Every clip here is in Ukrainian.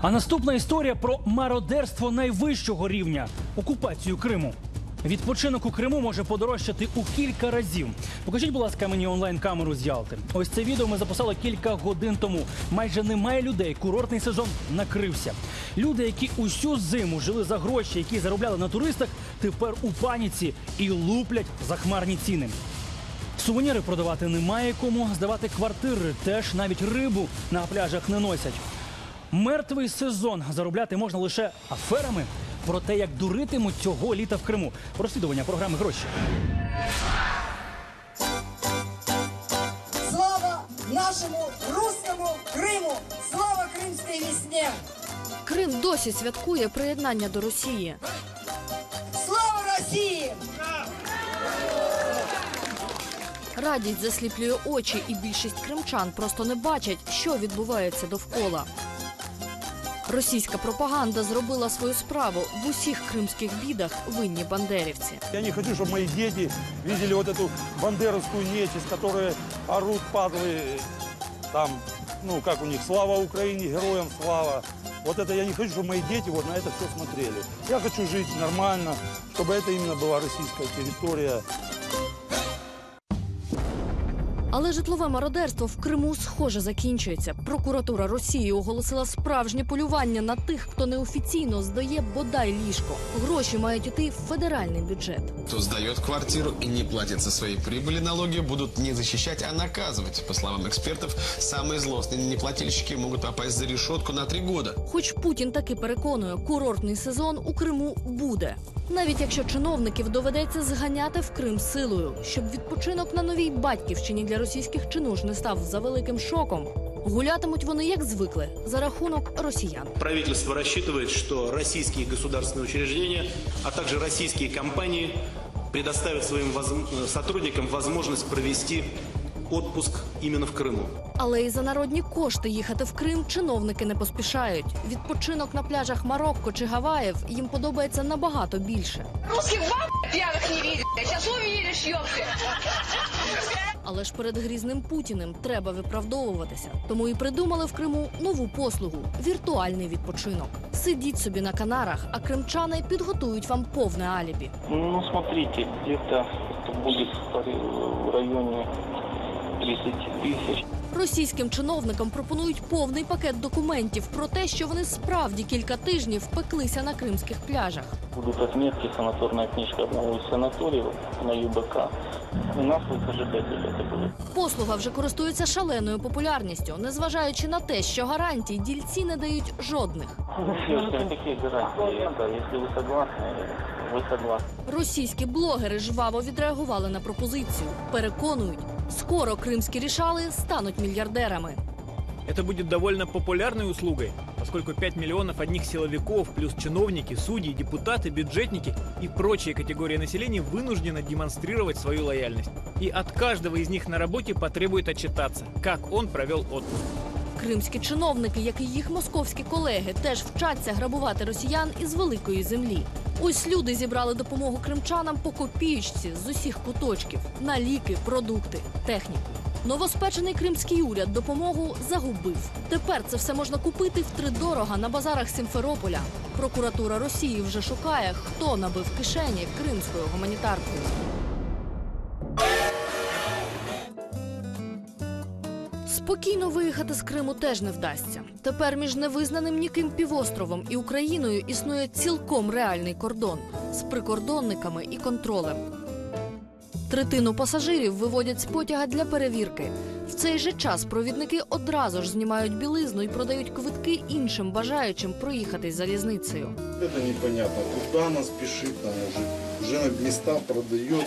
А наступна історія про мародерство найвищого рівня окупацію Криму. Відпочинок у Криму може подорожчати у кілька разів. Покажіть, будь ласка, мені онлайн-камеру з Ялти. Ось це відео ми записали кілька годин тому. Майже немає людей. Курортний сезон накрився. Люди, які усю зиму жили за гроші, які заробляли на туристах, тепер у паніці і луплять захмарні ціни. Сувеніри продавати немає кому, здавати квартири теж навіть рибу на пляжах не носять. Мертвий сезон заробляти можна лише аферами. Про те, як дуритимуть цього літа в Криму. Розслідування програми гроші. Слава нашему русскому Крыму! Слава крымской весне! Крим досі святкує приєднання до Росії. Слава России! Радість засліплює очі, і більшість кримчан просто не бачать, що відбувається довкола. Російська пропаганда зробила свою справу в усіх кримських бідах винні бандерівці. Я не хочу, чтобы мои дети видели вот эту бандеровскую нечисть, которые орут, падлы, там, ну, как у них, слава Украине, героям слава. Вот это я не хочу, чтобы мои дети вот на это все смотрели. Я хочу жить нормально, чтобы это именно была российская территория. Але житлове мародерство в Криму схоже закінчується. Прокуратура Росії оголосила справжнє полювання на тих, хто неофіційно здає бодай ліжко. Гроші мають іти в федеральний бюджет. Кто сдает квартиру и не платит со своей прибыли налоги, будут не защищать, а наказывать. По словам экспертов, самые злостные неплательщики могут попасть за решетку на три года. Хоч Путін таки переконує, курортний сезон у Криму буде. Навіть якщо чиновників доведеться зганяти в Крим силою, щоб відпочинок на новій батьківщині для російських чинуш не став за великим шоком. Гулятимуть вони як звикли за рахунок росіян. Правительство рассчитывает, что российские государственные учреждения, а также российские компании предоставят своим воз- сотрудникам возможность провести отпуск именно в Крыму. Але і за народні кошти їхати в Крим чиновники не поспішають. Відпочинок на пляжах Марокко чи Гаваїв їм подобається набагато більше. Русских баб пьяных не видели. Сейчас увидишь, ёпты. Але ж перед грізним Путіним треба виправдовуватися. Тому і придумали в Криму нову послугу віртуальний відпочинок. Сидіть собі на Канарах, а кримчани підготують вам повне алібі. Ну, смотрите, где-то это будет в районе 30 тысяч. Російським чиновникам пропонують повний пакет документів про те, що вони справді кілька тижнів пеклися на кримських пляжах. Будут отметки, санаторная книжка одного из санаториев на ЮБК. И нас вот зажигатели это будет. Послуга вже користується шаленою популярністю, незважаючи на те, що гарантій дільці не дають жодних. Девушка, какие гарантии? Да, если вы согласны, вы согласны. Російські блогери жваво відреагували на пропозицію. Переконують, скоро кримські рішали стануть мільярдерами. Это будет довольно популярной услугой, поскольку 5 миллионов одних силовиков, плюс чиновники, судьи, депутаты, бюджетники и прочие категории населения вынуждены демонстрировать свою лояльность. И от каждого из них на работе потребует отчитаться, как он провел отпуск. Кримські чиновники, як і їх московські колеги, теж вчаться грабувати росіян із великої землі. Ось люди зібрали допомогу кримчанам по копієчці з усіх куточків на ліки, продукти, техніку. Новоспечений кримський уряд допомогу загубив. Тепер це все можна купити втридорога на базарах Сімферополя. Прокуратура Росії вже шукає, хто набив кишені кримською гуманітаркою. Спокійно виїхати з Криму теж не вдасться. Тепер між невизнаним ніким півостровом і Україною існує цілком реальний кордон з прикордонниками і контролем. Третину пасажирів виводять з потяга для перевірки. В цей же час провідники одразу ж знімають білизну і продають квитки іншим бажаючим проїхатись залізницею. Це непонятно, куда нас спешит, она вже вже на міста продает.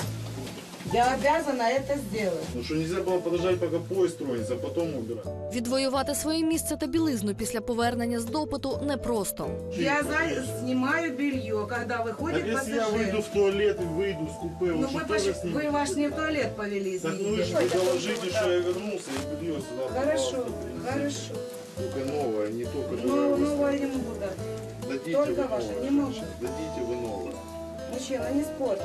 Я обязана это сделать. Ну что нельзя было подождать, пока поезд тронется, а потом убирать. Відвоювати своє місце та білизну після повернення з допиту непросто. Я за... снимаю белье, когда Так выходит если я пассажир. выйду в туалет и выйду с купе, Ну вы вы, что пош... тоже с ним? вы ваш не в туалет повели, Так ну извините. вы же доложите, что я вернулся и белье сюда. Хорошо, пожалуйста, принесите. хорошо. Только новое, не только Ну, новое. новое не могу дать. Дадите только вы ваше, новое, не могу. значит, Дадите вы новое. Мужчина, не спорь.